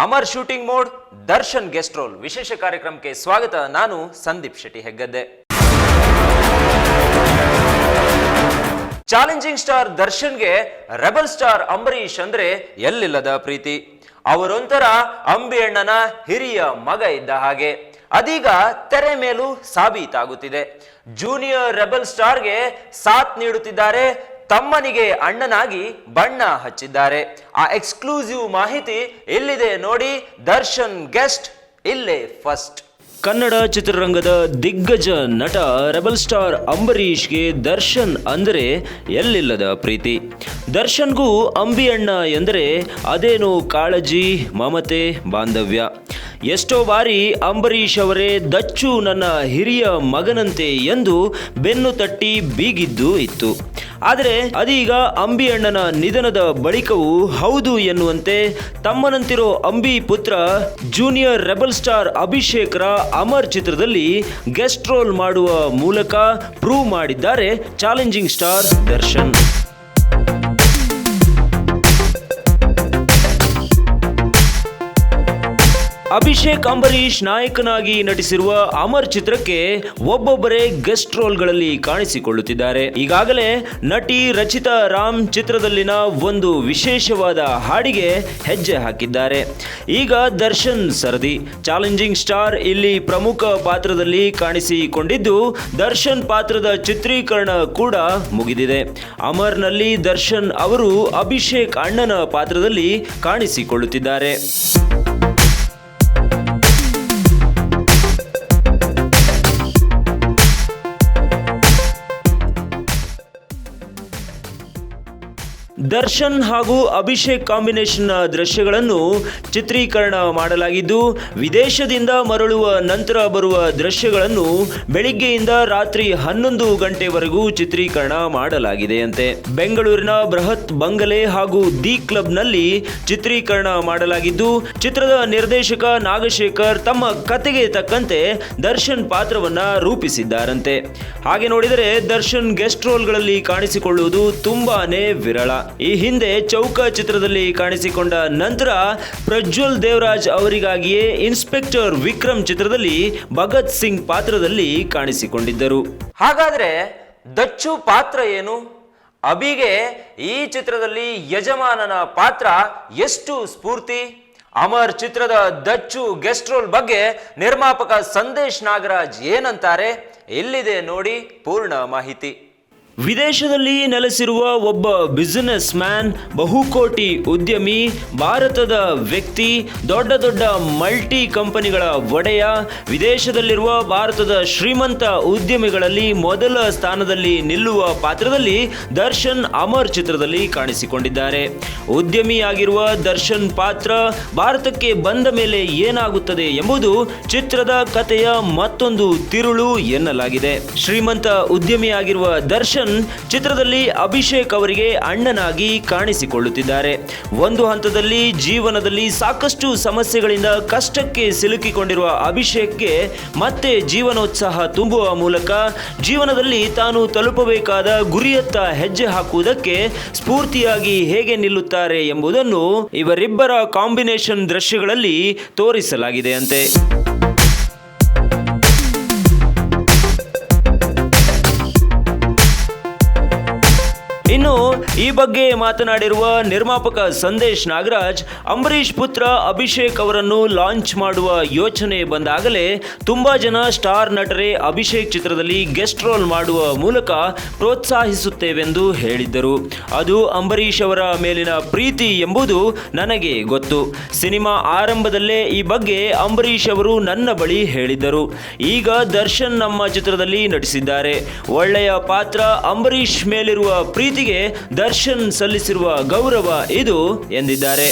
Amar shooting mode, Darshan guest role. ವಿಶೇಷ ಕಾರ್ಯಕ್ರಮಕ್ಕೆ ಸ್ವಾಗತ. ನಾನು ಸಂದೀಪ್ ಶೆಟ್ಟಿ ಹೆಗ್ಗದ್ದೆ. ಚಾಲೆಂಜಿಂಗ್ ಸ್ಟಾರ್ ದರ್ಶನ್ಗೆ ರೆಬಲ್ ಸ್ಟಾರ್ ಅಂಬರೀಶ್ ಅಂದ್ರೆ ಎಲ್ಲಿಲ್ಲದ ಪ್ರೀತಿ. ಅವರೊಂಥರ ಅಂಬಿ ಅಣ್ಣನ ಹಿರಿಯ ಮಗ ಇದ್ದ ಹಾಗೆ. ಅದೀಗ ತೆರೆ ಮೇಲೂ ಸಾಬೀತಾಗುತ್ತಿದೆ. ಜೂನಿಯರ್ ರೆಬಲ್ ಸ್ಟಾರ್ಗೆ ಸಾಥ್ ನೀಡುತ್ತಿದ್ದಾರೆ ತಮ್ಮನಿಗೆ ಅಣ್ಣನಾಗಿ ಬಣ್ಣ ಹಚ್ಚಿದ್ದಾರೆ. ಆ ಎಕ್ಸ್ಕ್ಲೂಸಿವ್ ಮಾಹಿತಿ ಎಲ್ಲಿದೆ ನೋಡಿ. ದರ್ಶನ್ ಗೆಸ್ಟ್ ಇಲ್ಲೇ ಫಸ್ಟ್. ಕನ್ನಡ ಚಿತ್ರರಂಗದ ದಿಗ್ಗಜ ನಟ, ರೆಬಲ್ ಸ್ಟಾರ್ ಅಂಬರೀಷ್ಗೆ ದರ್ಶನ್ ಅಂದರೆ ಎಲ್ಲಿಲ್ಲದ ಪ್ರೀತಿ? ದರ್ಶನ್ಗೂ ಅಂಬಿ ಅಣ್ಣ ಎಂದರೆ ಅದೇನು ಕಾಳಜಿ, ಮಮತೆ, ಬಾಂಧವ್ಯ. ಎಷ್ಟೋ ಬಾರಿ ಅಂಬರೀಷ್ ಅವರೇ, ದಚ್ಚು ನನ್ನ ಹಿರಿಯ ಮಗನಂತೆ ಎಂದು ಬೆನ್ನು ತಟ್ಟಿ ಬೀಗಿದ್ದು ಇತ್ತು. ಆದರೆ ಅದೀಗ ಅಂಬಿ ಅಣ್ಣನ ನಿಧನದ ಬಳಿಕವೂ ಹೌದು ಎನ್ನುವಂತೆ ತಮ್ಮನಂತಿರೋ ಅಂಬಿ ಪುತ್ರ ಜೂನಿಯರ್ ರೆಬಲ್ ಸ್ಟಾರ್ ಅಭಿಷೇಕ್ರ ಅಮರ್ ಚಿತ್ರದಲ್ಲಿ ಗೆಸ್ಟ್ ರೋಲ್ ಮಾಡುವ ಮೂಲಕ ಪ್ರೂವ್ ಮಾಡಿದ್ದಾರೆ ಚಾಲೆಂಜಿಂಗ್ ಸ್ಟಾರ್ ದರ್ಶನ್. ಅಭಿಷೇಕ್ ಅಂಬರೀಶ್ ನಾಯಕನಾಗಿ ನಟಿಸಿರುವ ಅಮರ್ ಚಿತ್ರಕ್ಕೆ ಒಬ್ಬೊಬ್ಬರೇ ಗೆಸ್ಟ್ ರೋಲ್ಗಳಲ್ಲಿ ಕಾಣಿಸಿಕೊಳ್ಳುತ್ತಿದ್ದಾರೆ. ಈಗಾಗಲೇ ನಟಿ ರಚಿತಾ ರಾಮ್ ಚಿತ್ರದಲ್ಲಿನ ಒಂದು ವಿಶೇಷವಾದ ಹಾಡಿಗೆ ಹೆಜ್ಜೆ ಹಾಕಿದ್ದಾರೆ. ಈಗ ದರ್ಶನ್ ಸರದಿ. ಚಾಲೆಂಜಿಂಗ್ ಸ್ಟಾರ್ ಇಲ್ಲಿ ಪ್ರಮುಖ ಪಾತ್ರದಲ್ಲಿ ಕಾಣಿಸಿಕೊಂಡಿದ್ದು ದರ್ಶನ್ ಪಾತ್ರದ ಚಿತ್ರೀಕರಣ ಕೂಡ ಮುಗಿದಿದೆ. ಅಮರ್ನಲ್ಲಿ ದರ್ಶನ್ ಅವರು ಅಭಿಷೇಕ್ ಅಣ್ಣನ ಪಾತ್ರದಲ್ಲಿ ಕಾಣಿಸಿಕೊಳ್ಳುತ್ತಿದ್ದಾರೆ. ದರ್ಶನ್ ಹಾಗೂ ಅಭಿಷೇಕ್ ಕಾಂಬಿನೇಷನ್ ದೃಶ್ಯಗಳನ್ನು ಚಿತ್ರೀಕರಣ ಮಾಡಲಾಗಿದ್ದು, ವಿದೇಶದಿಂದ ಮರಳುವ ನಂತರ ಬರುವ ದೃಶ್ಯಗಳನ್ನು ಬೆಳಿಗ್ಗೆಯಿಂದ ರಾತ್ರಿ ಹನ್ನೊಂದು ಗಂಟೆವರೆಗೂ ಚಿತ್ರೀಕರಣ ಮಾಡಲಾಗಿದೆಯಂತೆ. ಬೆಂಗಳೂರಿನ ಬೃಹತ್ ಬಂಗಲೆ ಹಾಗೂ ದಿ ಕ್ಲಬ್ನಲ್ಲಿ ಚಿತ್ರೀಕರಣ ಮಾಡಲಾಗಿದ್ದು, ಚಿತ್ರದ ನಿರ್ದೇಶಕ ನಾಗಶೇಖರ್ ತಮ್ಮ ಕತೆಗೆ ತಕ್ಕಂತೆ ದರ್ಶನ್ ಪಾತ್ರವನ್ನ ರೂಪಿಸಿದ್ದಾರಂತೆ. ಹಾಗೆ ನೋಡಿದರೆ ದರ್ಶನ್ ಗೆಸ್ಟ್ ರೋಲ್ಗಳಲ್ಲಿ ಕಾಣಿಸಿಕೊಳ್ಳುವುದು ತುಂಬಾನೇ ವಿರಳ. ಈ ಹಿಂದೆ ಚೌಕ ಚಿತ್ರದಲ್ಲಿ ಕಾಣಿಸಿಕೊಂಡ ನಂತರ ಪ್ರಜ್ವಲ್ ದೇವರಾಜ್ ಅವರಿಗಾಗಿಯೇ ಇನ್ಸ್ಪೆಕ್ಟರ್ ವಿಕ್ರಮ್ ಚಿತ್ರದಲ್ಲಿ ಭಗತ್ ಸಿಂಗ್ ಪಾತ್ರದಲ್ಲಿ ಕಾಣಿಸಿಕೊಂಡಿದ್ದರು. ಹಾಗಾದ್ರೆ ದಚ್ಚು ಪಾತ್ರ ಏನು? ಅಬಿಗೆ ಈ ಚಿತ್ರದಲ್ಲಿ ಯಜಮಾನನ ಪಾತ್ರ ಎಷ್ಟು ಸ್ಫೂರ್ತಿ? ಅಮರ್ ಚಿತ್ರದ ದಚ್ಚು ಗೆಸ್ಟ್ ರೋಲ್ ಬಗ್ಗೆ ನಿರ್ಮಾಪಕ ಸಂದೇಶ್ ನಾಗರಾಜ್ ಏನಂತಾರೆ? ಎಲ್ಲಿದೆ ನೋಡಿ ಪೂರ್ಣ ಮಾಹಿತಿ. ವಿದೇಶದಲ್ಲಿ ನೆಲೆಸಿರುವ ಒಬ್ಬ ಬಿಸಿನೆಸ್ ಮ್ಯಾನ್ ಬಹುಕೋಟಿ ಉದ್ಯಮಿ, ಭಾರತದ ವ್ಯಕ್ತಿ, ದೊಡ್ಡ ದೊಡ್ಡ ಮಲ್ಟಿ ಕಂಪನಿಗಳ ಒಡೆಯ, ವಿದೇಶದಲ್ಲಿರುವ ಭಾರತದ ಶ್ರೀಮಂತ ಉದ್ಯಮಿಗಳಲ್ಲಿ ಮೊದಲ ಸ್ಥಾನದಲ್ಲಿ ನಿಲ್ಲುವ ಪಾತ್ರದಲ್ಲಿ ದರ್ಶನ್ ಅಮರ್ ಚಿತ್ರದಲ್ಲಿ ಕಾಣಿಸಿಕೊಂಡಿದ್ದಾರೆ. ಉದ್ಯಮಿಯಾಗಿರುವ ದರ್ಶನ್ ಪಾತ್ರ ಭಾರತಕ್ಕೆ ಬಂದ ಮೇಲೆ ಏನಾಗುತ್ತದೆ ಎಂಬುದು ಚಿತ್ರದ ಕಥೆಯ ಮತ್ತೊಂದು ತಿರುಳು ಎನ್ನಲಾಗಿದೆ. ಶ್ರೀಮಂತ ಉದ್ಯಮಿಯಾಗಿರುವ ದರ್ಶನ್ ಚಿತ್ರದಲ್ಲಿ ಅಭಿಷೇಕ್ ಅವರಿಗೆ ಅಣ್ಣನಾಗಿ ಕಾಣಿಸಿಕೊಳ್ಳುತ್ತಿದ್ದಾರೆ. ಒಂದು ಹಂತದಲ್ಲಿ ಜೀವನದಲ್ಲಿ ಸಾಕಷ್ಟು ಸಮಸ್ಯೆಗಳಿಂದ ಕಷ್ಟಕ್ಕೆ ಸಿಲುಕಿಕೊಂಡಿರುವ ಅಭಿಷೇಕ್ಗೆ ಮತ್ತೆ ಜೀವನೋತ್ಸಾಹ ತುಂಬುವ ಮೂಲಕ ಜೀವನದಲ್ಲಿ ತಾನು ತಲುಪಬೇಕಾದ ಗುರಿಯತ್ತ ಹೆಜ್ಜೆ ಹಾಕುವುದಕ್ಕೆ ಸ್ಫೂರ್ತಿಯಾಗಿ ಹೇಗೆ ನಿಲ್ಲುತ್ತಾರೆ ಎಂಬುದನ್ನು ಇವರಿಬ್ಬರ ಕಾಂಬಿನೇಷನ್ ದೃಶ್ಯಗಳಲ್ಲಿ ತೋರಿಸಲಾಗಿದೆ ಇನ್ನು ಈ ಬಗ್ಗೆ ಮಾತನಾಡಿರುವ ನಿರ್ಮಾಪಕ ಸಂದೇಶ್ ನಾಗರಾಜ್, ಅಂಬರೀಷ್ ಪುತ್ರ ಅಭಿಷೇಕ್ ಅವರನ್ನು ಲಾಂಚ್ ಮಾಡುವ ಯೋಚನೆ ಬಂದಾಗಲೇ ತುಂಬಾ ಜನ ಸ್ಟಾರ್ ನಟರೇ ಅಭಿಷೇಕ್ ಚಿತ್ರದಲ್ಲಿ ಗೆಸ್ಟ್ ರೋಲ್ ಮಾಡುವ ಮೂಲಕ ಪ್ರೋತ್ಸಾಹಿಸುತ್ತೇವೆಂದು ಹೇಳಿದ್ದರು. ಅದು ಅಂಬರೀಷ್ ಅವರ ಮೇಲಿನ ಪ್ರೀತಿ ಎಂಬುದು ನನಗೆ ಗೊತ್ತು. ಸಿನಿಮಾ ಆರಂಭದಲ್ಲೇ ಈ ಬಗ್ಗೆ ಅಂಬರೀಷ್ ಅವರು ನನ್ನ ಬಳಿ ಹೇಳಿದ್ದರು. ಈಗ ದರ್ಶನ್ ನಮ್ಮ ಚಿತ್ರದಲ್ಲಿ ನಟಿಸಿದ್ದಾರೆ. ಒಳ್ಳೆಯ ಪಾತ್ರ ಅಂಬರೀಷ್ ಮೇಲಿರುವ ಪ್ರೀತಿಗೆ ದರ್ಶನ್ ಸಲ್ಲಿಸಿರುವ ಗೌರವ ಇದು ಎಂದಿದ್ದಾರೆ.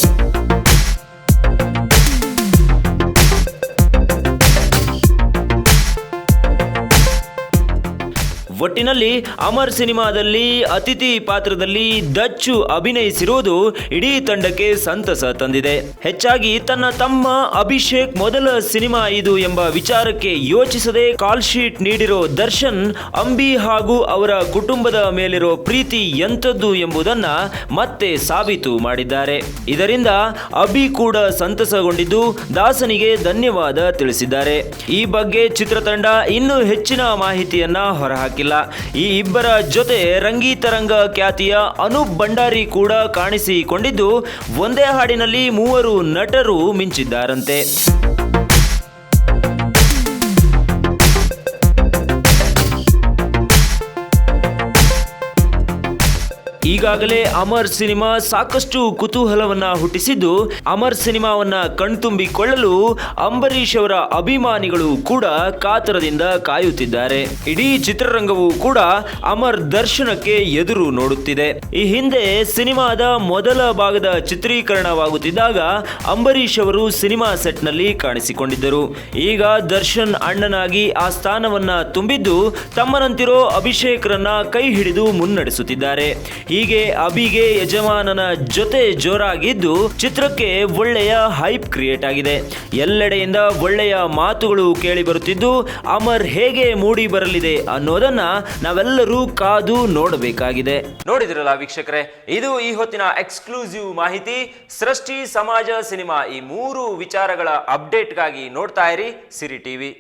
ಒಟ್ಟಿನಲ್ಲಿ ಅಮರ್ ಸಿನಿಮಾದಲ್ಲಿ ಅತಿಥಿ ಪಾತ್ರದಲ್ಲಿ ದಚ್ಚು ಅಭಿನಯಿಸಿರುವುದು ಇಡೀ ತಂಡಕ್ಕೆ ಸಂತಸ ತಂದಿದೆ. ಹೆಚ್ಚಾಗಿ ತನ್ನ ತಮ್ಮ ಅಭಿಷೇಕ್ ಮೊದಲ ಸಿನಿಮಾ ಇದು ಎಂಬ ವಿಚಾರಕ್ಕೆ ಯೋಚಿಸದೆ ಕಾಲ್ ಶೀಟ್ ನೀಡಿರೋ ದರ್ಶನ್, ಅಂಬಿ ಹಾಗೂ ಅವರ ಕುಟುಂಬದ ಮೇಲಿರೋ ಪ್ರೀತಿ ಎಂಥದ್ದು ಎಂಬುದನ್ನ ಮತ್ತೆ ಸಾಬೀತು ಮಾಡಿದ್ದಾರೆ. ಇದರಿಂದ ಅಭಿ ಕೂಡ ಸಂತಸಗೊಂಡಿದ್ದು ದಾಸನಿಗೆ ಧನ್ಯವಾದ ತಿಳಿಸಿದ್ದಾರೆ. ಈ ಬಗ್ಗೆ ಚಿತ್ರತಂಡ ಇನ್ನೂ ಹೆಚ್ಚಿನ ಮಾಹಿತಿಯನ್ನ ಹೊರಹಾಕಿಲ್ಲ. ಈ ಇಬ್ಬರ ಜೊತೆ ರಂಗೀತರಂಗ ಖ್ಯಾತಿಯ ಅನೂಪ್ ಭಂಡಾರಿ ಕೂಡ ಕಾಣಿಸಿಕೊಂಡಿದ್ದು ಒಂದೇ ಹಾಡಿನಲ್ಲಿ ಮೂವರು ನಟರು ಮಿಂಚಿದ್ದಾರಂತೆ. ಈಗಾಗಲೇ ಅಮರ್ ಸಿನಿಮಾ ಸಾಕಷ್ಟು ಕುತೂಹಲವನ್ನ ಹುಟ್ಟಿಸಿದ್ದು, ಅಮರ್ ಸಿನಿಮಾವನ್ನ ಕಣ್ತುಂಬಿಕೊಳ್ಳಲು ಅಂಬರೀಷ್ ಅವರ ಅಭಿಮಾನಿಗಳು ಕೂಡ ಕಾತರದಿಂದ ಕಾಯುತ್ತಿದ್ದಾರೆ. ಇಡೀ ಚಿತ್ರರಂಗವು ಕೂಡ ಅಮರ್ ದರ್ಶನಕ್ಕೆ ಎದುರು ನೋಡುತ್ತಿದೆ. ಈ ಹಿಂದೆ ಸಿನಿಮಾದ ಮೊದಲ ಭಾಗದ ಚಿತ್ರೀಕರಣವಾಗುತ್ತಿದ್ದಾಗ ಅಂಬರೀಷ್ ಅವರು ಸಿನಿಮಾ ಸೆಟ್ನಲ್ಲಿ ಕಾಣಿಸಿಕೊಂಡಿದ್ದರು. ಈಗ ದರ್ಶನ್ ಅಣ್ಣನಾಗಿ ಆ ಸ್ಥಾನವನ್ನ ತುಂಬಿದ್ದು, ತಮ್ಮನಂತಿರೋ ಅಭಿಷೇಕ್ರನ್ನ ಕೈ ಹಿಡಿದು ಮುನ್ನಡೆಸುತ್ತಿದ್ದಾರೆ. ಹೀಗೆ ಅಭಿಗೆ ಯಜಮಾನನ ಜೊತೆ ಜೋರಾಗಿದ್ದು ಚಿತ್ರಕ್ಕೆ ಒಳ್ಳೆಯ ಹೈಪ್ ಕ್ರಿಯೇಟ್ ಆಗಿದೆ. ಎಲ್ಲೆಡೆಯಿಂದ ಒಳ್ಳೆಯ ಮಾತುಗಳು ಕೇಳಿ ಬರುತ್ತಿದ್ದು, ಅಮರ್ ಹೇಗೆ ಮೂಡಿ ಬರಲಿದೆ ಅನ್ನೋದನ್ನ ನಾವೆಲ್ಲರೂ ಕಾದು ನೋಡಬೇಕಾಗಿದೆ. ನೋಡಿದ್ರಲ್ಲ ವೀಕ್ಷಕರೇ, ಇದು ಈ ಹೊತ್ತಿನ ಎಕ್ಸ್ಕ್ಲೂಸಿವ್ ಮಾಹಿತಿ. ಸೃಷ್ಟಿ ಸಮಾಜ ಸಿನಿಮಾ ಈ ಮೂರು ವಿಚಾರಗಳ ಅಪ್ಡೇಟ್ಗಾಗಿ ನೋಡ್ತಾ ಇರಿ ಸಿರಿ ಟಿವಿ.